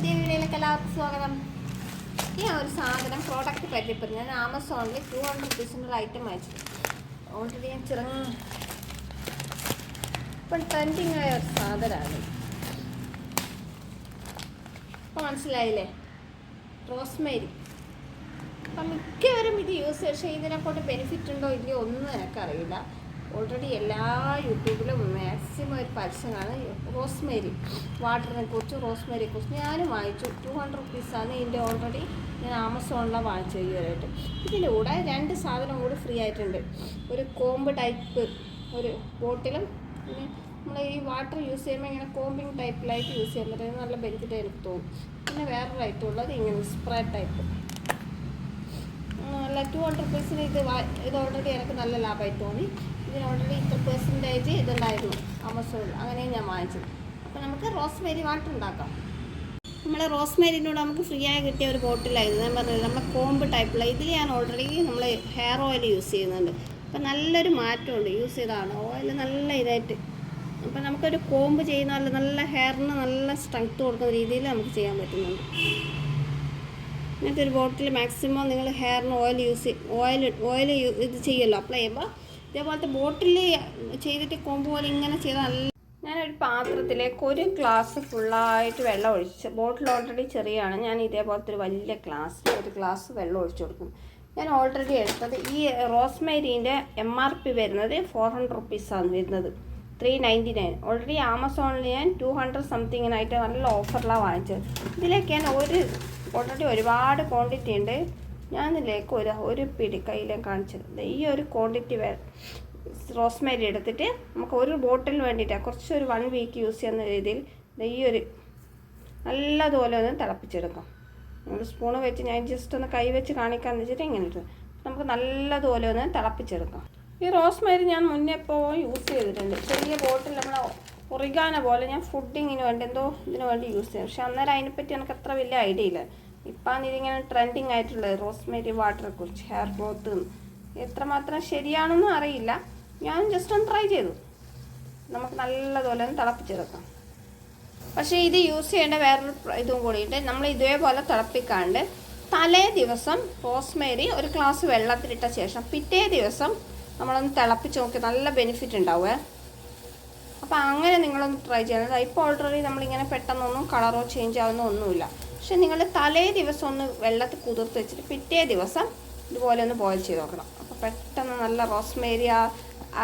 പുതിയ വീഡിയോയിലേക്ക് എല്ലാവർക്കും സ്വാഗതം ഈ ഒരു സാധനം പ്രോഡക്റ്റ് പരിചയപ്പെടുന്നത് ഞാൻ ആമസോണിൽ ടു ഹൺഡ്രഡ് റുപ്പീസിന്റെ ഐറ്റം അയച്ചു. ഓൾറെഡി ഞാൻ ചെറുങ്ങ ഇപ്പം ട്രെൻഡിങ് ആയ ഒരു സാധനമാണ്. ഇപ്പം മനസ്സിലായില്ലേ? റോസ്മേരി. അപ്പം മിക്കവരും ഇത് യൂസ് പക്ഷേ ഇതിനെക്കൊണ്ട് ബെനിഫിറ്റ് ഉണ്ടോ ഇല്ലയോ ഒന്നും എനിക്കറിയില്ല. ഓൾറെഡി എല്ലാ യൂട്യൂബിലും മാക്സിമം ഒരു പരസ്യമാണ് റോസ്മേരി വാട്ടറിനെ കുറിച്ച് റോസ്മേരിയെ കുറിച്ച് ഞാനും വാങ്ങിച്ചു. ടു ഹൺഡ്രഡ് റുപ്പീസാണ് ഇതിന്റെ ഓൾറെഡി ഞാൻ ആമസോണിലാണ് വാങ്ങിച്ചത് ഈയൊരായിട്ട് ഇതിലൂടെ രണ്ട് സാധനം കൂടി ഫ്രീ ആയിട്ടുണ്ട്. ഒരു കോമ്പ് ടൈപ്പ് ഒരു ബോട്ടിലും പിന്നെ നമ്മൾ ഈ വാട്ടർ യൂസ് ചെയ്യുമ്പോൾ ഇങ്ങനെ കോമ്പിങ് ടൈപ്പിലായിട്ട് യൂസ് ചെയ്യാൻ പറ്റുന്നത് നല്ല ബെനിഫിറ്റ് എനിക്ക് തോന്നും. പിന്നെ വേറൊരു ഐറ്റം ഉള്ളത് ഇങ്ങനെ spray type two hundred percent ഇത് ഇത് ഓൾറെഡി എനിക്ക് നല്ല ലാഭമായി തോന്നി. ഇതിന് ഓൾറെഡി ഇത്ര പെർസെന്റേജ് ഇതുണ്ടായിരുന്നു. ആമസോണിൽ അങ്ങനെ ഞാൻ വാങ്ങിച്ചത്. അപ്പോൾ നമുക്ക് റോസ്മേരി വാട്ടർ ഉണ്ടാക്കാം. നമ്മൾ റോസ്മേരിനോട് നമുക്ക് ഫ്രീ ആയി കിട്ടിയ ഒരു ബോട്ടിലായിരുന്നു ഞാൻ പറഞ്ഞത് നമ്മളെ കോമ്പ് ടൈപ്പുള്ള ഇതിൽ ഞാൻ ഓൾറെഡി നമ്മൾ ഹെയർ ഓയിൽ യൂസ് ചെയ്യുന്നുണ്ട്. അപ്പം നല്ലൊരു മാറ്റമുണ്ട്. യൂസ് ചെയ്താണ്. ഓയിൽ നല്ല ഇതായിട്ട്. അപ്പം നമുക്കൊരു കോമ്പ് ചെയ്യുന്ന പോലെ നല്ല ഹെയറിന് നല്ല സ്ട്രെങ്ത്ത് കൊടുക്കുന്ന രീതിയിൽ നമുക്ക് ചെയ്യാൻ പറ്റുന്നുണ്ട്. ഇങ്ങനത്തെ ഒരു ബോട്ടിൽ മാക്സിമം നിങ്ങൾ ഹെയറിന് ഓയിൽ യൂസ് ഓയിൽ ഓയിൽ ഇത് ചെയ്യുമല്ലോ അപ്ലൈ ചെയ്യുമ്പോൾ ഇതേപോലത്തെ ബോട്ടിൽ ചെയ്തിട്ട് കോമ്പ് പോലെ ഇങ്ങനെ ചെയ്താൽ നല്ല ഞാനൊരു പാത്രത്തിലേക്ക് ഒരു ഗ്ലാസ് ഫുള്ളായിട്ട് വെള്ളം ഒഴിച്ച് ബോട്ടിൽ ഓൾറെഡി ചെറിയാണ് ഞാൻ ഇതേപോലത്തെ ഒരു വലിയ ഗ്ലാസ് ഒരു ഗ്ലാസ് വെള്ളം ഒഴിച്ചു കൊടുക്കും. ഞാൻ ഓൾറെഡി എടുത്തത് ഈ റോസ്മേരീന്റെ എം ആർ പി വരുന്നത് ഫോർ ഹൺഡ്രഡ് റുപ്പീസാണ് വരുന്നത്. ത്രീ നയന്റി നയൻ ഓൾറെഡി ആമസോണിൽ ഞാൻ ടു ഹൺഡ്രഡ് സംതിങ്ങിനായിട്ട് നല്ല ഓഫറിലാണ് വാങ്ങിച്ചത്. ഇതിലേക്ക് ഞാൻ ഒരു ഓൾറെഡി ഒരുപാട് ക്വാണ്ടിറ്റി ഉണ്ട്. ഞാൻ ഇതിലേക്ക് ഒരു ഒരു പിടി കയ്യിലേക്ക് കാണിച്ചത്. ഈ ഒരു ക്വാണ്ടിറ്റി വേ റോസ്മേരി എടുത്തിട്ട് നമുക്ക് ഒരു ബോട്ടിലിന് വേണ്ടിയിട്ടാണ് കുറച്ചൊരു വൺ വീക്ക് യൂസ് ചെയ്യുന്ന രീതിയിൽ ഈ ഒരു നല്ലതുപോലെ ഒന്ന് തിളപ്പിച്ചെടുക്കാം. നമ്മൾ സ്പൂണ് വെച്ച് ഞാൻ ജസ്റ്റ് ഒന്ന് കൈ വെച്ച് കാണിക്കാമെന്ന് വെച്ചിട്ട് ഇങ്ങനെ ഇട്ടു നമുക്ക് നല്ലതുപോലെ ഒന്ന് തിളപ്പിച്ചെടുക്കാം. ഈ റോസ്മേരി ഞാൻ മുന്നേ ഇപ്പോൾ യൂസ് ചെയ്തിട്ടുണ്ട്. ചെറിയ ബോട്ടിൽ നമ്മൾ ഒറിഗാന പോലെ ഞാൻ ഫുഡിങ്ങിന് വേണ്ടി എന്തോ ഇതിന് വേണ്ടി യൂസ് ചെയ്യാം. പക്ഷെ അന്നേരം അതിനെപ്പറ്റി എനിക്ക് അത്ര വലിയ ഐഡിയ ഇല്ല. ഇപ്പം ഇതിങ്ങനെ ട്രെൻഡിങ് ആയിട്ടുള്ളത് റോസ്മേരി വാട്ടറെ കുറിച്ച് ഹെയർ ഗ്രോത്ത് എത്രമാത്രം ശരിയാണെന്നും അറിയില്ല. ഞാൻ ജസ്റ്റ് ഒന്ന് ട്രൈ ചെയ്തു. നമുക്ക് നല്ലതുപോലെ ഒന്ന് തിളപ്പിച്ചെടുക്കാം. പക്ഷേ ഇത് യൂസ് ചെയ്യേണ്ട വേറൊരു ഇതും കൂടിയിട്ട് നമ്മൾ ഇതേപോലെ തിളപ്പിക്കാണ്ട് തലേ ദിവസം റോസ്മേരി ഒരു ഗ്ലാസ് വെള്ളത്തിലിട്ട ശേഷം പിറ്റേ ദിവസം നമ്മളൊന്ന് തിളപ്പിച്ച് നോക്കി നല്ല ബെനിഫിറ്റ് ഉണ്ടാവുക അപ്പോൾ അങ്ങനെ നിങ്ങളൊന്ന് ട്രൈ ചെയ്യണം. ഇപ്പോൾ ഓൾറെഡി നമ്മളിങ്ങനെ പെട്ടെന്നൊന്നും കളറോ ചേഞ്ച് ആവുന്ന ഒന്നുമില്ല. പക്ഷെ നിങ്ങൾ തലേ ദിവസം ഒന്ന് വെള്ളത്തിൽ കുതിർത്ത് വെച്ചിട്ട് പിറ്റേ ദിവസം ഇതുപോലെ ഒന്ന് ബോയിൽ ചെയ്ത് നോക്കണം അപ്പോൾ പെട്ടെന്ന് നല്ല റോസ്മേരി ആ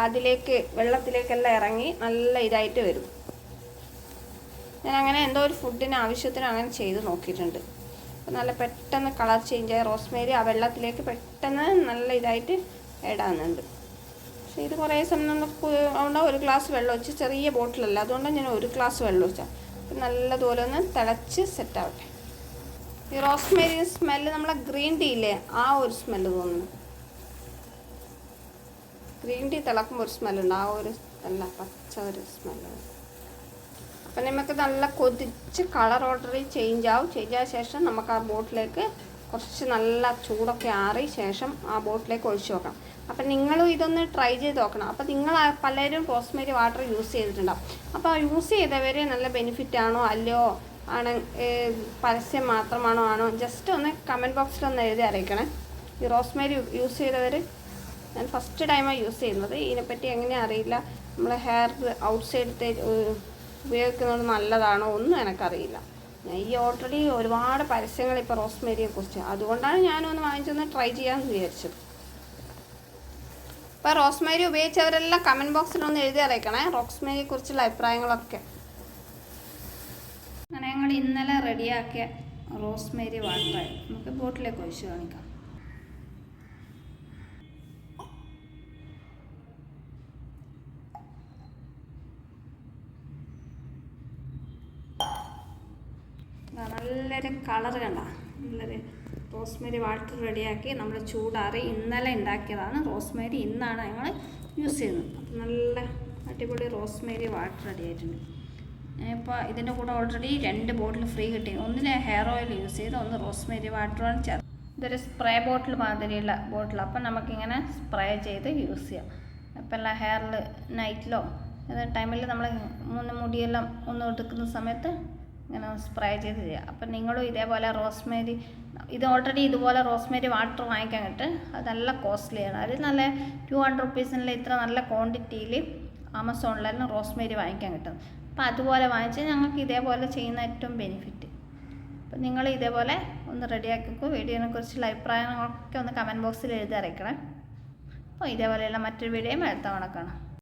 അതിലേക്ക് വെള്ളത്തിലേക്കെല്ലാം ഇറങ്ങി നല്ല ഇതായിട്ട് വരും. ഞാൻ അങ്ങനെ എന്തോ ഒരു ഫുഡിന് ആവശ്യത്തിന് അങ്ങനെ ചെയ്ത് നോക്കിയിട്ടുണ്ട്. അപ്പോൾ നല്ല പെട്ടെന്ന് കളർ ചേഞ്ച് ആയി റോസ്മേരി ആ വെള്ളത്തിലേക്ക് പെട്ടെന്ന് നല്ല ഇതായിട്ട് ഇടാനുണ്ട് പക്ഷേ ഇത് കുറേ സമയം അതുകൊണ്ട് ഒരു ഗ്ലാസ് വെള്ളം ഒഴിച്ച് ചെറിയ ബോട്ടിലല്ല അതുകൊണ്ട് ഞാൻ ഒരു ഗ്ലാസ് വെള്ളം അപ്പം നല്ലതുപോലെ ഒന്ന് തിളച്ച് സെറ്റ് ആവട്ടെ. ഈ റോസ്മേരി സ്മെല്ല് നമ്മളെ ഗ്രീൻ ടീ ഇല്ലേ ആ ഒരു സ്മെല്ല് തോന്നുന്നു. ഗ്രീൻ ടീ തിളക്കുമ്പോൾ ഒരു സ്മെല്ലുണ്ട് ആ ഒരു നല്ല പച്ച ഒരു സ്മെല്ല് അപ്പം നമുക്ക് നല്ല കൊതിച്ച് കളർ ഓൾറെഡി ചേഞ്ച് ആവും. ചേഞ്ച് ആയ ശേഷം നമുക്ക് ആ ബോട്ടിലേക്ക് കുറച്ച് നല്ല ചൂടൊക്കെ ആറി ശേഷം ആ ബോട്ടിലേക്ക് ഒഴിച്ചു നോക്കാം അപ്പം നിങ്ങളും ഇതൊന്ന് ട്രൈ ചെയ്ത് നോക്കണം. അപ്പം നിങ്ങൾ പലരും റോസ്മേരി വാട്ടർ യൂസ് ചെയ്തിട്ടുണ്ടാവും. അപ്പോൾ യൂസ് ചെയ്തവരെ നല്ല ബെനിഫിറ്റ് ആണോ അല്ലയോ? ആണ് പരസ്യം മാത്രമാണോ ആണോ? ജസ്റ്റ് ഒന്ന് കമന്റ് ബോക്സിൽ ഒന്ന് എഴുതി അറിയിക്കണേ. ഈ റോസ്മേരി യൂസ് ചെയ്തവർ ഞാൻ ഫസ്റ്റ് ടൈമാണ് യൂസ് ചെയ്യുന്നത്. ഇതിനെപ്പറ്റി എങ്ങനെയാണ് അറിയില്ല. നമ്മൾ ഹെയർ ഔട്ട് സൈഡത്തെ ഉപയോഗിക്കുന്നത് നല്ലതാണോ ഒന്നും എനിക്കറിയില്ല. ഞാൻ ഈ ഓൾറെഡി ഒരുപാട് പരസ്യങ്ങൾ ഇപ്പോൾ റോസ്മേരിയെ കുറിച്ച്. അതുകൊണ്ടാണ് ഞാനും ഞാനൊന്ന് വാങ്ങിച്ചൊന്ന് ട്രൈ ചെയ്യാമെന്ന് വിചാരിച്ചത്. അപ്പോൾ റോസ്മേരി ഉപയോഗിച്ചവരെല്ലാം കമന്റ് ബോക്സിൽ ഒന്ന് എഴുതി അറിയിക്കണേ. റോസ്മേരിയെ കുറിച്ചുള്ള അഭിപ്രായങ്ങളൊക്കെ. ഇന്നലെ റെഡിയാക്കിയ റോസ്മേരി വാട്ടറായി നമുക്ക് ബോട്ടിലേക്ക് ഒഴിച്ച് കാണിക്കാം. നല്ലൊരു കളർ കണ്ട. നല്ലൊരു റോസ്മേരി വാട്ടർ റെഡിയാക്കി നമ്മൾ ചൂടാറി ഇന്നലെ ഉണ്ടാക്കിയതാണ് റോസ്മേരി. ഇന്നാണ് ഞങ്ങൾ യൂസ് ചെയ്യുന്നത്. അപ്പം നല്ല അടിപൊളി റോസ്മേരി വാട്ടർ റെഡി ആയിട്ടുണ്ട്. ഇപ്പോൾ ഇതിന്റെ കൂടെ ഓൾറെഡി രണ്ട് ബോട്ടിൽ ഫ്രീ കിട്ടി. ഒന്നിന് ഹെയർ ഓയിൽ യൂസ് ചെയ്ത് ഒന്ന് റോസ്മേരി വാട്ടറാണ് ചേർത്ത് ഇതൊരു സ്പ്രേ ബോട്ടിൽ മാതിരിയുള്ള ബോട്ടിൽ അപ്പം നമുക്കിങ്ങനെ സ്പ്രേ ചെയ്ത് യൂസ് ചെയ്യാം. അപ്പം എല്ലാം ഹെയറിൽ നൈറ്റിലോ ടൈമിൽ നമ്മൾ മൂന്ന് മുടിയെല്ലാം ഒന്ന് എടുക്കുന്ന സമയത്ത് ഇങ്ങനെ സ്പ്രേ ചെയ്ത് ചെയ്യുക അപ്പം നിങ്ങളും ഇതേപോലെ റോസ്മേരി ഇത് ഓൾറെഡി ഇതുപോലെ റോസ്മേരി വാട്ടർ വാങ്ങിക്കാൻ കിട്ടും. അത് നല്ല കോസ്റ്റ്ലിയാണ് അത് നല്ല ടു ഹൺഡ്രഡ് റുപ്പീസിനുള്ള ഇത്ര നല്ല ക്വാണ്ടിറ്റിയിൽ ആമസോണിലായിരുന്നു റോസ്മേരി വാങ്ങിക്കാൻ കിട്ടും. അപ്പം അതുപോലെ വാങ്ങിച്ച് ഞങ്ങൾക്ക് ഇതേപോലെ ചെയ്യുന്ന ഏറ്റവും ബെനിഫിറ്റ് അപ്പം നിങ്ങൾ ഇതേപോലെ ഒന്ന് റെഡിയാക്കി വെക്കും വീഡിയോനെ കുറിച്ചുള്ള അഭിപ്രായങ്ങളൊക്കെ ഒന്ന് കമന്റ് ബോക്സിൽ എഴുതി അറിയിക്കണേ. അപ്പോൾ ഇതേപോലെയുള്ള മറ്റൊരു വീഡിയോയും അടുത്ത കാണാം.